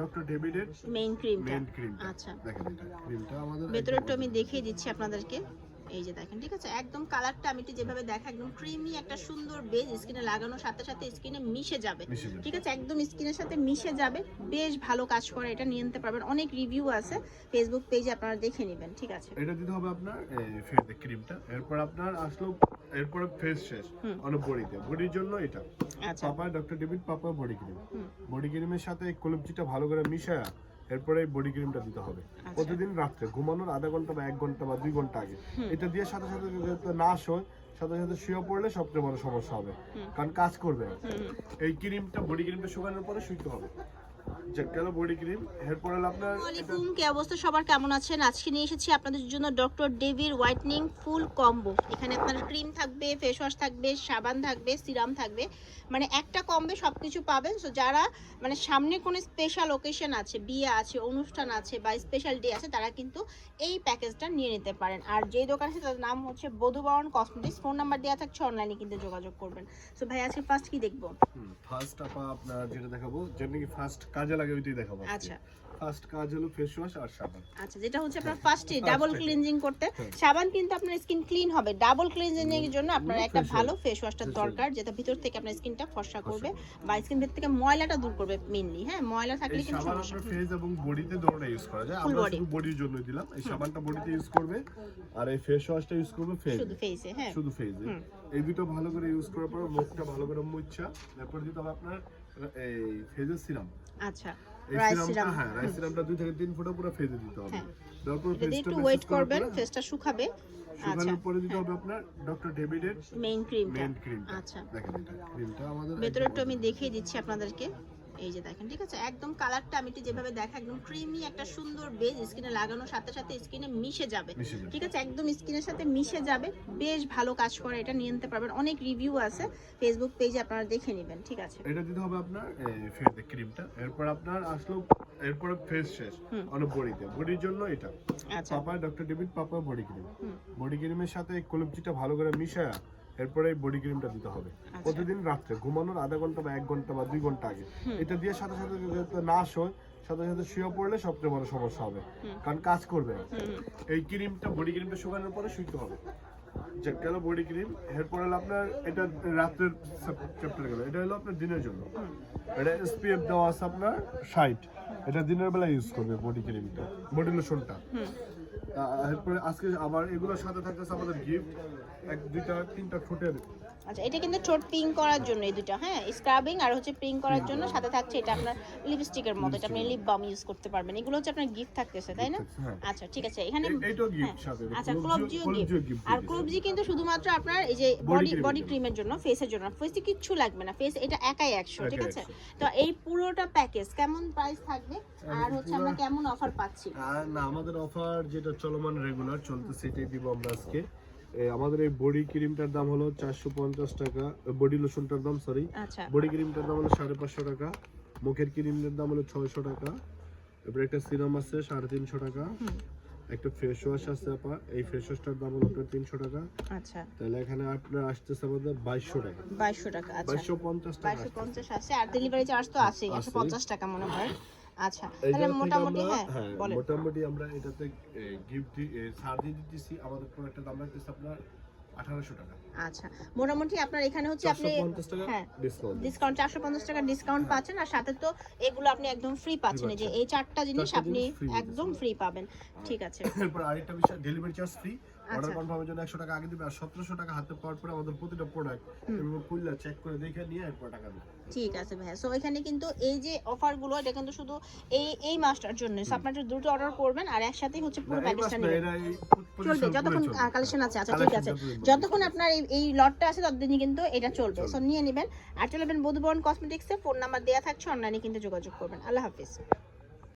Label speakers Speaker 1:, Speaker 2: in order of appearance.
Speaker 1: Doctor ডেভিডের
Speaker 2: main ক্রিমটা
Speaker 1: main ক্রিমটা
Speaker 2: আচ্ছা।
Speaker 1: দেখেন এটা ক্রিমটা আমাদের
Speaker 2: ভেতরেরটা আমি দেখিয়ে দিচ্ছি আপনাদেরকে। এই যে দেখেন ঠিক আছে? একদম কালারটা আমি একটু যেভাবে দেখা একদম ক্রিমি একটা সুন্দর বেজ স্কিনে লাগানোর সাথে সাথে স্কিনে মিশে যাবে।
Speaker 1: মিশে যাবে।
Speaker 2: ঠিক আছে? একদম স্কিনের সাথে মিশে যাবে। বেশ ভালো কাজ করে এটা নিয়ে নিতে পারবেন। অনেক রিভিউ আছে। ফেসবুক পেজে আপনারা দেখে নেবেন। ঠিক আছে?
Speaker 1: এটা দিতে হবে আপনার ফেস ক্রিমটা এরপর আপনার আসলো এরপর ফেস শেষ অনেক বডিতে বডির জন্য এটা।
Speaker 2: আচ্ছা।
Speaker 1: Papa doctor David papa body cream body ক্রিমের সাথে কলমচিটা ভালো করে মিশায়া এরপরে এই বডি ক্রিমটা দিতে হবে।
Speaker 2: আচ্ছা।
Speaker 1: প্রতিদিন রাত্রে ঘুমানোর আধা ঘণ্টা বা এক ঘণ্টা বা দুই ঘণ্টা আগে। এটা দিয়ে সাথে সাথে যাতে নাশ হয় সাথে সাথে শুয়ে পড়লে সবচেয়ে বড় সমস্যা হবে। কারণ কাজ করবে এই ক্রিমটা বডি ক্রিমটা শুকানোর পরে শুইতে হবে। যে বডি ক্রিম এরপর হলো আপনার এটা-
Speaker 2: কি অবস্থা? সবার কেমন আছেন? আজকে নিয়ে এসেছি আপনাদের জন্য ডক্টর ডেভির হোয়াইটনিং ফুল কম্বো এখানে আপনার ক্রিম থাকবে ফেস ওয়াশ থাকবে সাবান থাকবে সিরাম থাকবে। মানে একটা কম্বে সব কিছু পাবেন। সো যারা মানে সামনে কোনো স্পেশাল ওকেশন আছে বিয়ে আছে অনুষ্ঠান আছে বা স্পেশাল ডে আছে তারা কিন্তু এই প্যাকেজটা নিয়ে নিতে পারেন। আর যেই দোকান আছে তার নাম হচ্ছে বধুবরণ কসমেটিক্স ফোন নাম্বার দেওয়া থাকছে অনলাইনে কিন্তু যোগাযোগ করবেন। সো ভাই আজকে ফার্স্ট কি দেখব?
Speaker 1: ফার্স্ট আপা আপনার যেটা দেখাবো যেটা নাকি ফার্স্ট কাজে লাগে ওইটাই দেখাবো
Speaker 2: আচ্ছা।
Speaker 1: ফার্স্ট কাজ হলো ফেস ওয়াশ আর সাবান।
Speaker 2: আচ্ছা যেটা হচ্ছে আপনার ফার্স্টে ডাবল ক্লিনজিং করতে।
Speaker 1: হ্যাঁ।
Speaker 2: সাবান কিন্তু আপনার স্কিন ক্লিন হবে। ডাবল ক্লিনজিং এর জন্য আপনার একটা ভালো ফেস ওয়াশটা দরকার যেটা ভিতর থেকে আপনার স্কিনটা ফর্সা করবে বা স্কিন ভিতর থেকে ময়লাটা দূর করবে মেইনলি হ্যাঁ ময়লা থাকলে কিন্তু সমস্যা
Speaker 1: ফেস এবং বডিতে দুটোটা ইউজ করা যায়। আমরা শুধু বডির জন্য দিলাম। এই সাবানটা বডিতে ইউজ করবে। আর এই ফেস ওয়াশটা ইউজ করবে ফেস
Speaker 2: শুধু ফেসে হ্যাঁ।
Speaker 1: শুধু ফেসে এই দুটো ভালো করে ইউজ করার পর মুখটা ভালো করে মুচ্ছা তারপর দিতে হবে আপনার এই ফেজের সিরাম
Speaker 2: আচ্ছা। রাইস
Speaker 1: হ্যাঁ রাইস সিরামটা দুই থেকে তিন ফোঁটা পুরো ফেজে দিতে হবে।
Speaker 2: হ্যাঁ।
Speaker 1: তারপর
Speaker 2: একটু ওয়েট করবেন
Speaker 1: পরে,
Speaker 2: ফেসটা শুকাবে। আচ্ছা।
Speaker 1: শুকানোর পরে দিতে হবে আপনার ডক্টর ডেভিডের
Speaker 2: মেইন ক্রিমটা
Speaker 1: মেইন ক্রিমটা
Speaker 2: আচ্ছা।
Speaker 1: দেখেন এটা ক্রিমটা আমাদের
Speaker 2: ভেতরেরটা আমি দেখিয়ে দিচ্ছি আপনাদেরকে। এই যে দেখেন ঠিক আছে? একদম কালারটা আমি যেভাবে দেখা একদম ক্রিমি একটা সুন্দর বেজ স্কিনে লাগানোর সাথে সাথে স্কিনে মিশে যাবে। ঠিক আছে? একদম স্কিনের সাথে মিশে যাবে। বেশ ভালো কাজ করে এটা নিয়ে নিতে পারবেন। অনেক রিভিউ আছে। ফেসবুক পেজে আপনারা দেখে নেবেন ঠিক আছে?
Speaker 1: এটা দিতে হবে আপনার ফেস ক্রিমটা এরপর আপনার আসলো এরপর ফেস শেষ। অনেক বডিতে বডির জন্য এটা।
Speaker 2: আচ্ছা।
Speaker 1: Papa doctor David papa body cream. Body ক্রিমের সাথে কলমচিটা ভালো করে মিশায়া এরপরে বডি ক্রিমটা দিতে হবে।
Speaker 2: আচ্ছা।
Speaker 1: প্রতিদিন রাত্রে ঘুমানোর আধা ঘণ্টা বা এক ঘণ্টা বা দুই ঘণ্টা আগে। এটা দিয়ে সাথে সাথে যাতে নাশ হয় সাথে সাথে শুয়ে পড়লে সবচেয়ে বড় সমস্যা হবে। কারণ কাজ করবে না। এই ক্রিমটা বডি ক্রিমটা শুকানোর পরে শুইতে হবে। যে গেল বডি ক্রিম এরপর হলো আপনার এটা রাত্রের চ্যাপ্টার গেল। এটা হলো আপনার দিনের জন্য। এটা এসপিএফ দেওয়া আছে আপনার ষাট। এটা দিনের বেলা ইউজ করবে বডি ক্রিমটা বডি লোশনটা আজকে আবার এগুলোর সাথে থাকতেছে আমাদের গিফট এক দুইটা তিনটা ঠোঁটের
Speaker 2: আচ্ছা এটা কিন্তু ঠোঁট পিং করার জন্য এই দুটো হ্যাঁ? স্ক্রাবিং আর হচ্ছে পিং করার জন্য সাথে থাকছে এটা আপনার লিপস্টিকের মতো এটা আপনি লিপ বাম ইউজ করতে পারবেন। এগুলো হচ্ছে আপনার গিফট থাকতেছে তাই না?
Speaker 1: হ্যাঁ।
Speaker 2: আচ্ছা ঠিক আছে এখানে হ্যাঁ। আচ্ছা ক্লোবজিও গিফট আর। ক্লোবজি কিন্তু শুধুমাত্র আপনার এই যে বডি বডি ক্রিমের জন্য। ফেসের জন্য ফেসে কিচ্ছু লাগবে না ফেস এটা একাই একশো ঠিক আছে? তো এই পুরোটা প্যাকেজ কেমন প্রাইস থাকবে? আর হচ্ছে আমরা কেমন অফার পাচ্ছি?
Speaker 1: না আমাদের অফার যেটা চলমান রেগুলার চলতে সেটাই দিব আমরা আজকে। আমাদের এই বডি ক্রিমটার দাম হলো চারশো পঞ্চাশ টাকা বডি লোশনটার দাম সরি
Speaker 2: আচ্ছা।
Speaker 1: বডি ক্রিমটার দাম হলো সাড়ে পাঁচশো টাকা মুখের ক্রিমের দাম হলো ছয়শো টাকা এরপরে একটা সিরাম আছে সাড়ে তিনশো টাকা একটা ফেস ওয়াশ আছে আপা এই ফেস ওয়াশটার দাম হলো আপনার তিনশো টাকা।
Speaker 2: আচ্ছা।
Speaker 1: তাহলে এখানে আপনার আসতেছে আমাদের বাইশশো টাকা।
Speaker 2: বাইশশো টাকা আচ্ছা।
Speaker 1: বাইশশো পঞ্চাশ টাকা
Speaker 2: বাইশশো পঞ্চাশ আছে আর ডেলিভারি চার্জ তো আছেই একশো পঞ্চাশ টাকা মনে হয়। আচ্ছা তাহলে মোটামুটি হ্যাঁ
Speaker 1: হ্যাঁ
Speaker 2: বলেন।
Speaker 1: মোটামুটি আমরা এটাতে গিফট ছাড় দিয়ে দিতেছি। আমাদের প্রোডাক্টের দাম রাখতেছে আপনার আঠারোশো টাকা।
Speaker 2: আচ্ছা মোটামুটি আপনার এখানে হচ্ছে আপনি হ্যাঁ
Speaker 1: ডিসকাউন্ট
Speaker 2: ডিসকাউন্ট চারশো পঞ্চাশ টাকা ডিসকাউন্ট পাচ্ছেন। আর সাথে তো এগুলো আপনি একদম ফ্রি পাচ্ছেন। যে এই চারটা জিনিস আপনি একদম ফ্রি পাবেন। ঠিক আছে।
Speaker 1: এরপর আরেকটা বিষয় ডেলিভারি চার্জ ফ্রি অর্ডার
Speaker 2: আচ্ছা।
Speaker 1: কনফার্মের জন্য একশো টাকা আগে দিবে আর সতেরোশো টাকা হাতে পাওয়ার পরে আমাদের প্রতিটা প্রোডাক্ট খুললে চেক করে দেখে নিয়ে এরপর টাকা দেবে।
Speaker 2: ঠিক আছে ভাইয়া। সো এখানে কিন্তু এই যে অফারগুলো এটা কিন্তু শুধু এই এই মাসটার জন্য সো আপনারা দ্রুত অর্ডার করবেন আর একসাথেই হচ্ছে পুরো প্যাকেজটা নেবেন। চলবে যতক্ষণ। কালেকশন আছে আচ্ছা ঠিক আছে। যতক্ষণ আপনার এই এই লটটা আছে ততদিনই কিন্তু এটা চলবে।
Speaker 1: চলবে।
Speaker 2: সো নিয়ে নেবেন। আর চলবেন বধুবরণ কসমেটিক্সে ফোন নাম্বার দেওয়া থাকছে অনলাইনে কিন্তু যোগাযোগ করবেন। আল্লাহ হাফিজ।